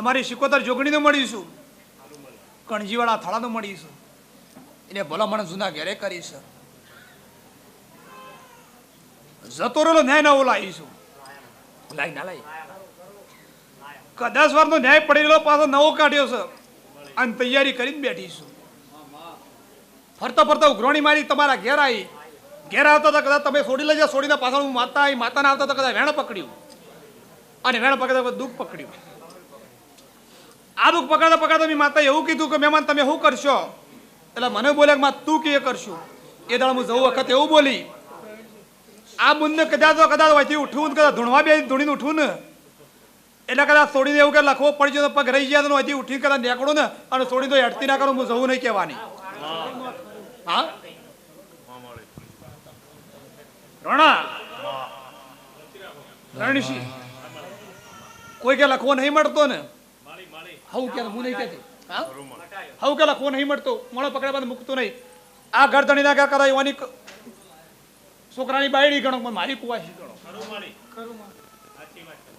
તમારી શિકોતર જોગણીનું મળીશું. કણજીવાળા થાળાનો મળીશું. એને ભલામણ જૂના ઘેરે કરીશું જતો રહેલો ન્યાય ના લાવીશું લાઈ ના લાઈ કદાચ વારનો ન્યાય પડી રહેલો પાછો નવો કાઢ્યો છે. અને તૈયારી કરીને બેઠીશું. ફરતા ફરતા ઉઘરોણી મારી તમારા ઘેર આવી. ઘેર આવતા હતા કદાચ તમે છોડી લેજો છોડીને પાછળ હું માતા આવી. માતાને આવતા હતા કદાચ વેણ પકડ્યું. અને વેણ પકડતા દુઃખ પકડ્યું. દુઃખ પકડતા પકડતા મેં માતા એવું કીધું કે, મહેમાન, તમે શું કરશો? એટલે મને બોલે કે તું કે કરશું. એ દાળ હું જવું વખત એવું બોલી, આ બુંદ કદાચ કદાચ વચ્ચે ઉઠવું કદાચ ધૂણવા બે ધૂણીને ઉઠવું ને. એટલે કદાચ છોડીને એવું કે લખવો પડી જાય પગ રહી ગયા તો હજી ઉઠીને કદાચ નીકળું ને, અને છોડી દો હેડતી ના કરું, હું જવું નહીં કહેવાની. હા? રણા? રણસિંહ કોઈ કે લખવો નહીં મળતો ને. હવું કે હું નહીં કહેતી હા? હવું કે લખવો નહીં મળતો. મોણો પકડ્યા બાદ મૂકતો નહીં. આ ઘર ધણી ના કરાય? એવાની છોકરાની બાયડી ગણો પણ મારી કુવાસી ગણો.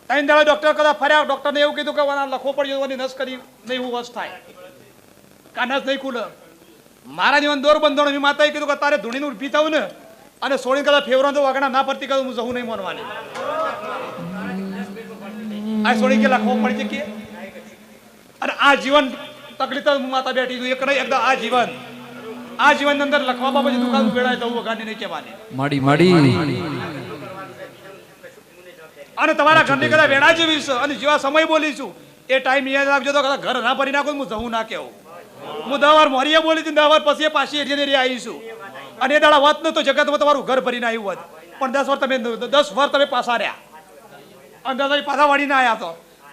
ત્રણ દાડા ડોક્ટર કદાચ ફર્યા ડોક્ટરને એવું કીધું કે વાના લખવો પડ્યો એની નસ કરી નહીં હું વસ થાય. કા નસ નહીં ખુલે? મારા જીવન દોર બંધણો મેં માતાએ કીધું કે તારે ધૂણીનું ઊભી થવું ને અને સોળી કદાચ ફેવરા તો વાગણા ના પડતી કદું હું જવું નહીં માનવાની. આ સોળી કે લખવો પડી છે કે? અને આ જીવન તકલીફ માતા બેઠી છું. એક નહીં એકદમ આ જીવન. આ જીવન અંદર લખવા બાબતે દુકાન વેળાય તો વગાડી નહીં કહેવાની. માડી માડી. અને તમારા ઘરની કદાચ વેળા જેવી છે અને જેવા સમય બોલીશું એ ટાઈમ યાદ રાખજો તો કદાચ ઘર ના ભરી નાખું હું જવું ના કેવું હું દસ વાર મોરીએ બોલી હતી દસ વાર પછી પાછી એરિયા એરિયા આવીશું અને એ દાડા વાત નતો તો જગતમાં તમારું ઘર ભરીને આવ્યું હોત. પણ દસ વાર તમે દસ વાર તમે પાછા રહ્યા. અને દસ પાછા વાળીને આવ્યા તો.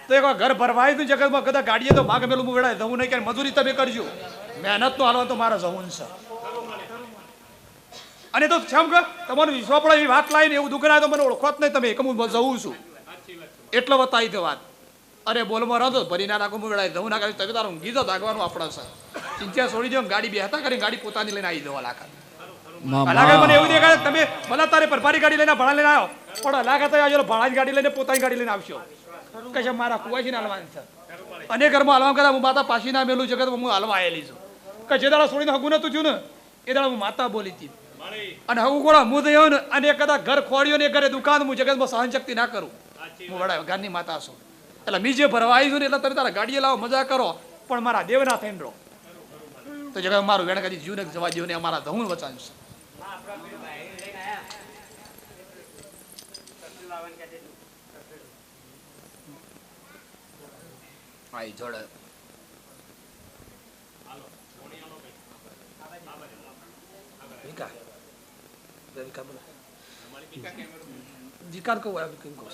તો એક ઘર ભરવાય તો જગતમાં કદાચ ગાડીએ તો ભાગ મેલું વેળાય જવું નહીં ક્યારે મજૂરી તમે કરજો. મહેનત નો હાલવા તો મારે જવું છે. અને તો છેમ કે તમારું વિશ્વાસ પડે એવી વાત લાવીને એવું દુઃખ તો મને ઓળખો જ નહીં તમે એકમ હું જવું છું. એટલો બતાવી દે વાત. અરે બોલમાં રહો ભરી ના નાખો હું વેળાય જવું ના કરી તમે તારું ઊંઘી તો દાગવાનું આપણે છે. ચિંતા છોડી દો ગાડી બેહતા કરી ગાડી પોતાની લઈને આવી જવા લાખા લાગે મને એવું દેખાય તમે ભલા તારે પરભારી ગાડી લઈને ભાડા લઈને આવ્યો. પણ લાગે તો આજે ભાડાની ગાડી લઈને પોતાની ગાડી લઈને આવશો. કશે મારા કુવાશી હાલવાની છે. અને ઘરમાં હાલવા કરતા હું માતા પાછી ના મેલું જગત, હું હાલવા આવેલી છું. કે જે દાડા છોડીને હગું નતું થયું ને, એ દાડા હું માતા બોલી હતી. અને હગું કોડા હું થયો ને, અને કદાચ ઘર ખોડ્યો ને ઘરે દુકાન, હું જગતમાં સહન શક્તિ ના કરું. હું વડા ઘરની માતા છું. એટલે મી જે ભરવા આવી છું ને, એટલે તમે તારા ગાડીએ લાવો, મજા કરો, પણ મારા દેવના થઈને રહો. તો જગત મારું વેણ કદી જીવને જવા દો ને, અમારા ધવું વચાન છે આઈ જોડે. વિકા. વિકા બોલો. વિકાર કહું વિકા કહું